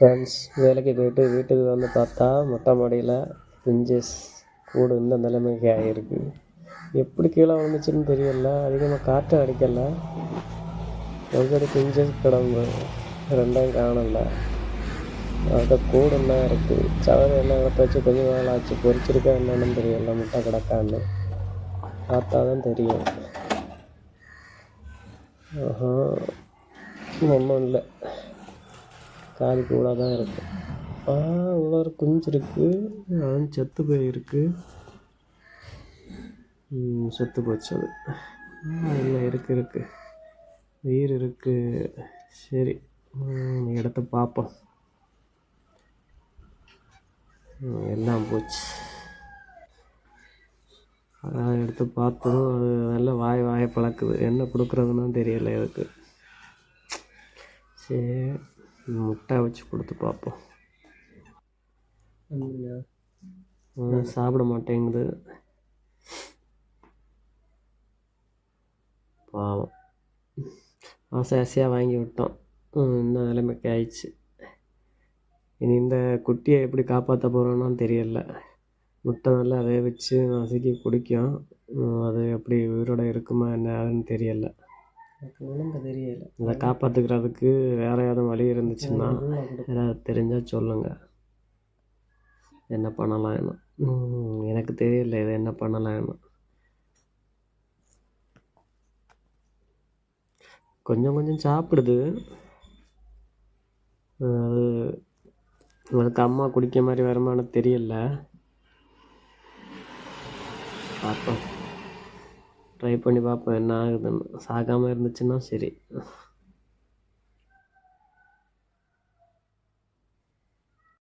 Friends வேலைக்கு போயிட்டு வீட்டுக்கு வந்து பார்த்தா மொட்டை மாடியில் பிஞ்சஸ் கூடு இந்த நிலைமைக்கு ஆகிருக்கு எப்படி கீழே விழுந்துச்சுன்னு தெரியல. அதிகமாக காற்று அடிக்கலை. ஒவ்வொரு பிஞ்சஸ் கிடந்து ரெண்டும் காணலை. அந்த கூடெல்லாம் இருக்குது சவரி எல்லாம் எடுத்து வச்சு கொஞ்சம் நாள் ஆச்சு. பொறிச்சிருக்கா என்னென்னு தெரியல. முட்டை கிடக்கான்னு. பார்த்தா தான் தெரியும். ஆஹா. ஒன்றும் இல்லை. காது கூட தான் இருக்கு. ஆ உள்ள ஒரு குஞ்சு இருக்கு. அது செத்து போயிருக்கு. செத்து போச்சு அது. இல்லை இருக்கு இருக்கு. உயிர் இருக்கு. சரி. இடத்த பார்ப்போம் எல்லாம் போச்சு. அதான் எடுத்து பார்த்ததும் அது நல்ல வாய் வாயை பழக்குது. என்ன கொடுக்குறதுன்னு தெரியலை அதுக்கு சரி. முட்டை வச்சு கொடுத்து பார்ப்போம். சாப்பிட மாட்டேங்குது. பாவம். ஆசை ஆசையாக வாங்கி விட்டோம். இந்த நிலைமைக்கு ஆயிடுச்சு. இனி இந்த குட்டியை எப்படி காப்பாற்ற போகிறோன்னு தெரியல. முட்டை நல்லா வேவிச்சு நசுக்கி குடிக்கும். அது எப்படி உயிரோட இருக்குமா என்ன ஆகுதுன்னு தெரியல. ஒழுங்க தெரியல. இதை காப்பாற்றுக்கிறதுக்கு வேறு ஏதும் வழி இருந்துச்சுன்னா யாராவது தெரிஞ்சால் சொல்லுங்கள் என்ன பண்ணலாம்னு ம், எனக்கு தெரியல இது என்ன பண்ணலாம்னு கொஞ்சம் கொஞ்சம் சாப்பிடுது. அது அதுக்கு அம்மா குடிக்க மாதிரி வருமானு தெரியல. பார்ப்போம். ட்ரை பண்ணி பார்ப்போம் என்ன ஆகுதுன்னு. சாகாமல் இருந்துச்சுன்னா சரி.